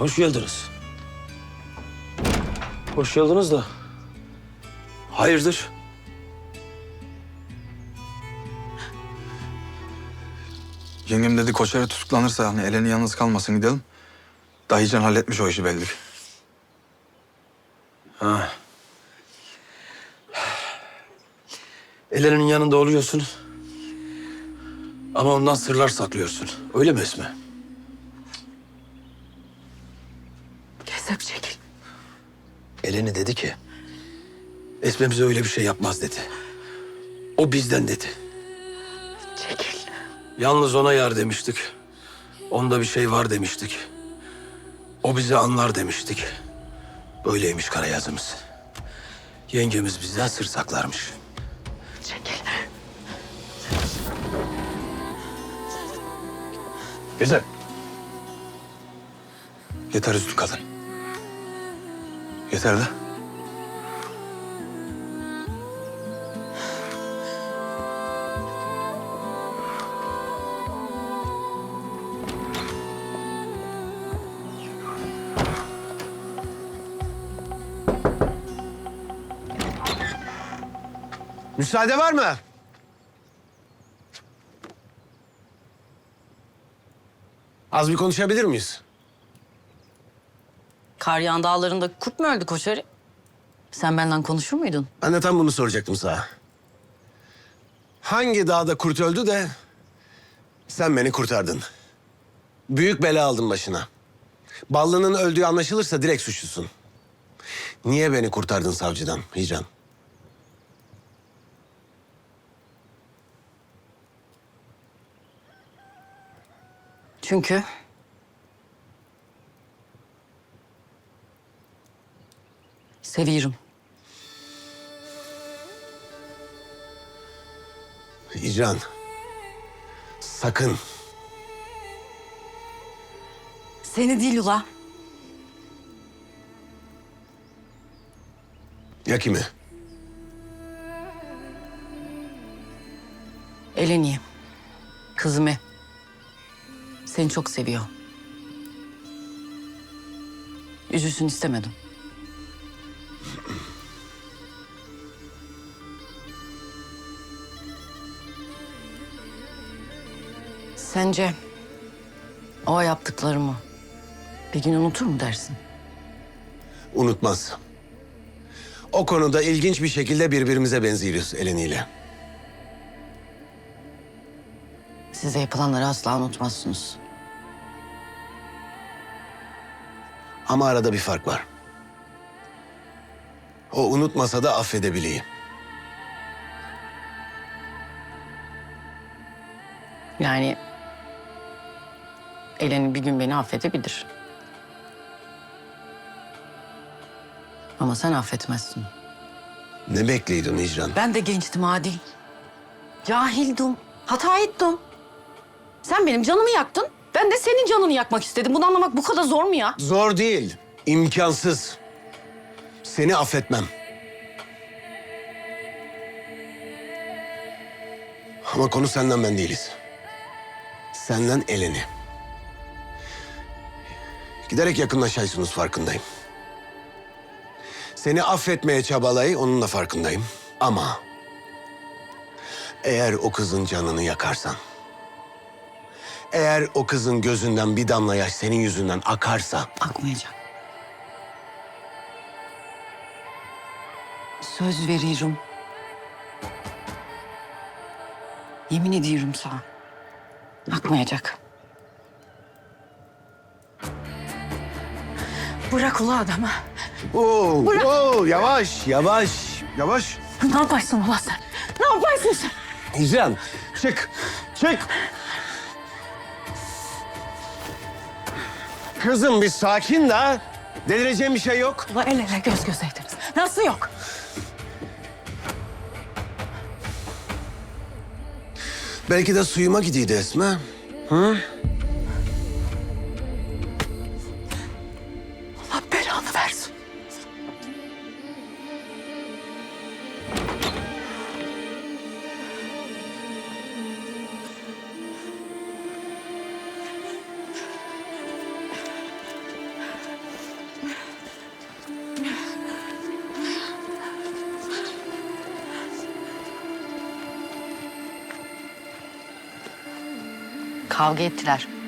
Hoş geldiniz. Hoş geldiniz da. Hayırdır? Yengem dedi Koçer'e tutuklanırsa hani Eleni yalnız kalmasın gidelim. Dayıcan halletmiş o işi belli. Ha. Ellerinin yanında oluyorsun. Ama ondan sırlar saklıyorsun. Öyle mi Esme? Eleni dedi ki... Esme bize öyle bir şey yapmaz dedi. O bizden dedi. Çekil. Yalnız ona yar demiştik. Onda bir şey var demiştik. O bizi anlar demiştik. Böyleymiş kara yazımız. Yengemiz bizden sır saklarmış. Çekil. Güzel. Yeter üstü kadın. Yeter de. Müsaade var mı? Az bir konuşabilir miyiz? Karyan dağlarında kurt mu öldü koçarı? Sen benden konuşur muydun? Ben de tam bunu soracaktım sana. Hangi dağda kurt öldü de sen beni kurtardın? Büyük bela aldın başına. Ballı'nın öldüğü anlaşılırsa direkt suçlusun. Niye beni kurtardın savcıdan Hicran? Çünkü... Seviyorum. Hicran. Sakın. Seni değil ula. Ya kimi? Eleni. Kızımı. Seni çok seviyor. Üzülsün istemedim. Sence o yaptıklarımı bir gün unutur mu dersin? Unutmaz. O konuda ilginç bir şekilde birbirimize benziyoruz Eleni ile. Size yapılanları asla unutmazsınız. Ama arada bir fark var. O unutmasa da affedebileyim. Yani Eleni bir gün beni affedebilir. Ama sen affetmezsin. Ne bekliydin Hicran? Ben de gençtim Adil. Cahildim. Hata ettim. Sen benim canımı yaktın. Ben de senin canını yakmak istedim. Bunu anlamak bu kadar zor mu ya? Zor değil, imkansız. Seni affetmem. Ama konu senden ben değiliz. Senden Eleni. Giderek yakınlaşaysınız farkındayım. Seni affetmeye çabalayı onun da farkındayım. Ama eğer o kızın canını yakarsan, eğer o kızın gözünden bir damla yaş senin yüzünden akarsa Akmayacak. Söz veriyorum. Yemin ediyorum sana. Akmayacak. Bırak ula adamı. Oo, Bırak. oo, yavaş, yavaş, yavaş. Ne yaparsın ula sen? Ne yaparsın sen? Hicran, çık, çık. Kızım bir sakin de. Delireceğim bir şey yok. Ula el ele göz gözeydiniz. Nasıl yok? Belki de suyuma gidiydi Esme. Hı? Kavga ettiler.